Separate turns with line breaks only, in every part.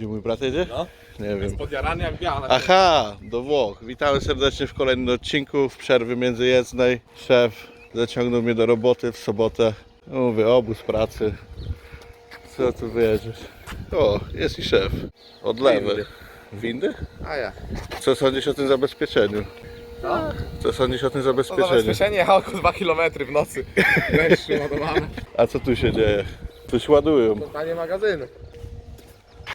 Gdzie mój brat jedzie?
No.
Nie wiem.
Podjarany jak biała.
Aha, do Włoch. Witamy serdecznie w kolejnym odcinku w przerwy międzyjezdnej. Szef zaciągnął mnie do roboty w sobotę. Mówię, obóz pracy. Co tu wiedziesz? O, jest i szef. Od lewej.
Windy. A ja.
Co sądzisz o tym zabezpieczeniu?
Co?
Co sądzisz o tym zabezpieczeniu?
zabezpieczenie jechało 2 km w nocy. Deszczu ładowane.
A co tu się dzieje? Coś ładują.
Dostanie magazynu.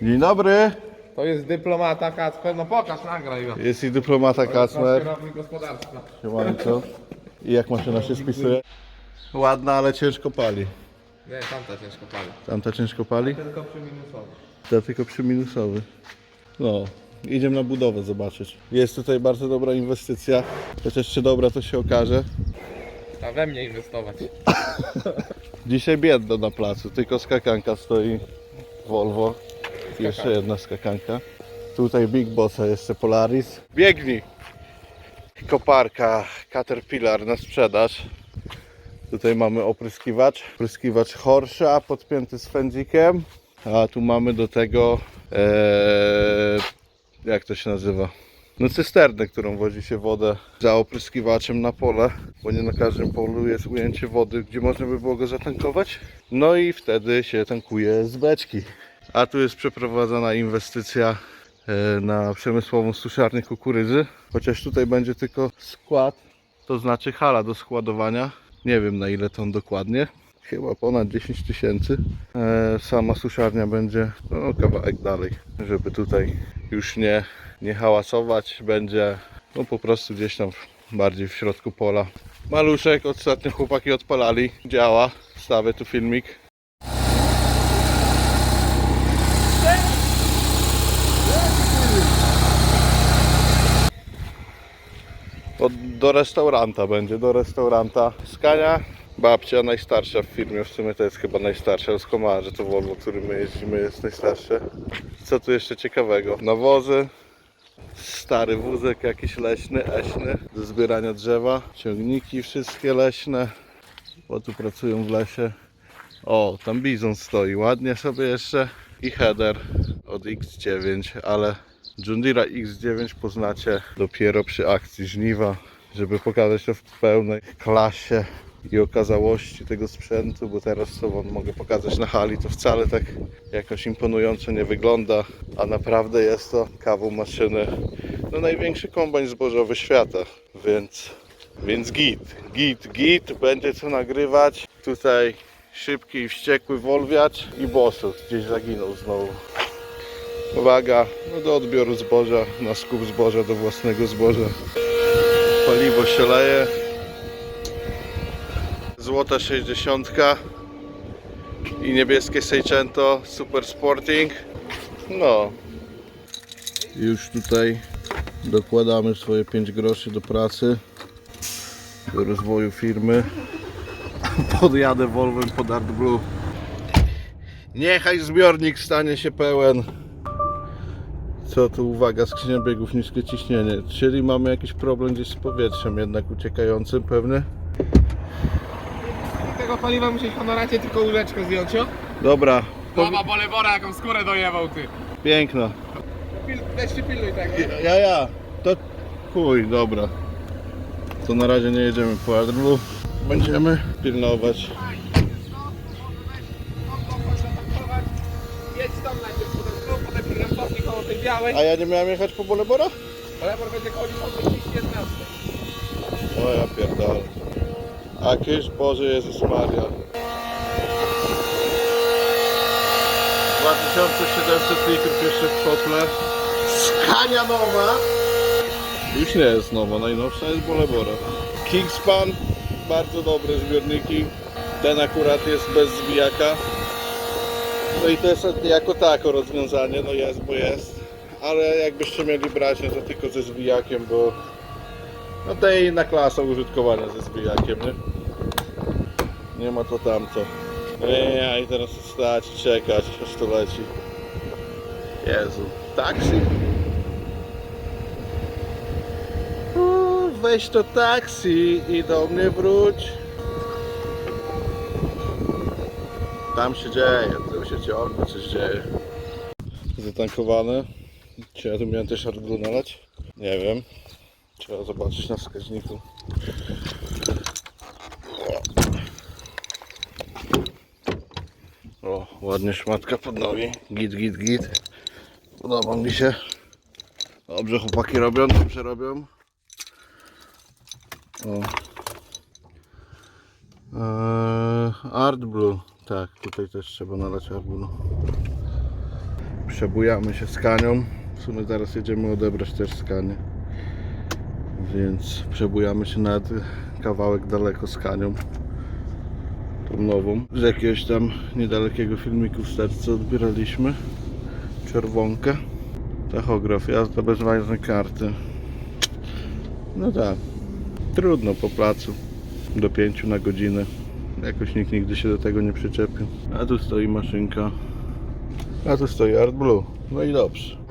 Dzień dobry.
To jest dyplomata Kacper. No pokaż, nagraj go.
Jest i dyplomata Kacmer.
kierownik gospodarstwa.
Siemanko. I jak maszyna się spisuje? Ładna, ale ciężko pali.
Nie, tamta ciężko pali.
Tamta ciężko pali?
Tylko przy minusowy.
Ta tylko przy minusowy. No, idziemy na budowę zobaczyć. Jest tutaj bardzo dobra inwestycja. Chociaż czy dobra to się okaże.
A we mnie inwestować.
Dzisiaj biedno na placu, tylko skakanka stoi. Volvo. Jeszcze jedna skakanka. Tutaj Big Bossa jeszcze Polaris. Biegnij! Koparka Caterpillar na sprzedaż. Tutaj mamy opryskiwacz. Opryskiwacz Horsza podpięty z fędzikiem. A tu mamy do tego ee, jak to się nazywa? No cysternę, którą wozi się wodę za opryskiwaczem na pole, bo nie na każdym polu jest ujęcie wody, gdzie można by było go zatankować. No i wtedy się tankuje z beczki. A tu jest przeprowadzana inwestycja e, na przemysłową suszarnię kukurydzy, chociaż tutaj będzie tylko skład, to znaczy hala do składowania. Nie wiem na ile ton dokładnie. Chyba ponad 10 tysięcy. E, Sama suszarnia będzie no, kawałek dalej, żeby tutaj już nie, nie hałasować. Będzie no, po prostu gdzieś tam bardziej w środku pola. Maluszek, ostatnio chłopaki odpalali. Działa. Wstawię tu filmik. Od, do restauranta będzie, do restauranta. Skania, babcia najstarsza w firmie, w sumie to jest chyba najstarsza, z komarze to Volvo, którym my jeździmy jest najstarsze. Co tu jeszcze ciekawego? Nawozy, stary wózek jakiś leśny, eśny, do zbierania drzewa, ciągniki wszystkie leśne, bo tu pracują w lesie. O, tam bizon stoi, ładnie sobie jeszcze i header od X9, ale Deere X9 poznacie dopiero przy akcji żniwa, żeby pokazać to w pełnej klasie i okazałości tego sprzętu, bo teraz co wam mogę pokazać na hali, to wcale tak jakoś imponująco nie wygląda, a naprawdę jest to kawał maszyny, no największy kombajn zbożowy świata, więc, więc git, git, git, będzie co nagrywać, tutaj szybki i wściekły wolwiacz i bosut gdzieś zaginął znowu. Uwaga, no do odbioru zboża, na skup zboża do własnego zboża. Paliwo się leje. Złota 60 i niebieskie Seicento Super Sporting. No. Już tutaj dokładamy swoje 5 groszy do pracy, do rozwoju firmy. Podjadę Volvo pod Art Blue. Niechaj zbiornik stanie się pełen. Co tu uwaga, skrzynia biegów, niskie ciśnienie. Czyli mamy jakiś problem gdzieś z powietrzem jednak uciekającym pewnie.
Tego paliwa musisz honoracie tylko łyżeczkę zdjąć, o?
Dobra,
Baba bolewora jaką skórę dojewał ty.
piękna.
Pil, weź się pilnuj tego.
Ja, ja, to chuj, dobra. To na razie nie jedziemy po Adru. Będziemy pilnować.
Tej białej.
A ja nie miałem jechać po Bolebora?
Bolewor będzie chodził o tej 11.
O ja pierdolę. A kysz Boże Jezus Maria. 2700 litrów jeszcze w kotle. Skania nowa. Już nie jest nowa, najnowsza jest Bolebora. Kingspan, bardzo dobre zbiorniki. Ten akurat jest bez zwijaka. No i to jest jako tako rozwiązanie, no jest, bo jest. Ale jakbyście mieli brać, no to tylko ze zwijakiem, bo no to inna klasa użytkowania ze zbijakiem, nie? Nie ma to tamto. Nie, i teraz stać, czekać, aż to leci. Jezu, taksi? O, Weź to taksi i do mnie wróć. Tam się dzieje, tam się ciągle coś dzieje. zatankowane. Czy ja tu miałem też AdBlue nalać? Nie wiem. Trzeba zobaczyć na wskaźniku. O, ładnie szmatka pod nogi. Git, git, git. Podoba mi się. Dobrze chłopaki robią, dobrze robią. O. Eee, Art Blue. Tak, tutaj też trzeba nalać Art Blue. Przebujamy się z Kanią. Sumie zaraz jedziemy odebrać też skanię. Więc przebujamy się nad kawałek daleko z. Tą nową. Z jakiegoś tam niedalekiego filmiku w sercu odbieraliśmy. Czerwonkę. Tachograf, jazda bez ważnej karty. No tak. Trudno po placu. Do 5 na godzinę. Jakoś nikt nigdy się do tego nie przyczepił. A tu stoi maszynka. A tu stoi Art Blue. No i dobrze.